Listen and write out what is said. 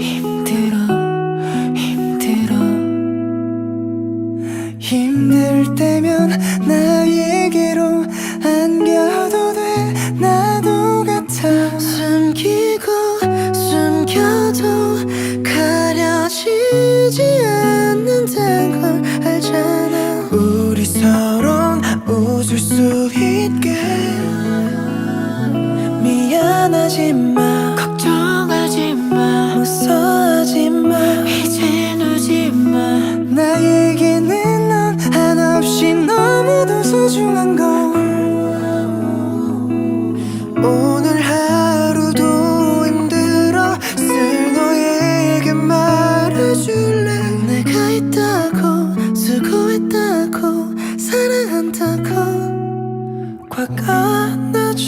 힘들어 힘들어. 힘들 때면 나에게로 안겨도 돼. 나도 같아. 숨기고 숨겨도 가려지지 않는다는 걸 알잖아. 우리 서로 웃을 수 있게. 미안하지만 소중한 걸 오늘 하루도 힘들었을 너에게 말해줄래? 내가 있다고 수고했다고 사랑한다고 과감해준다고.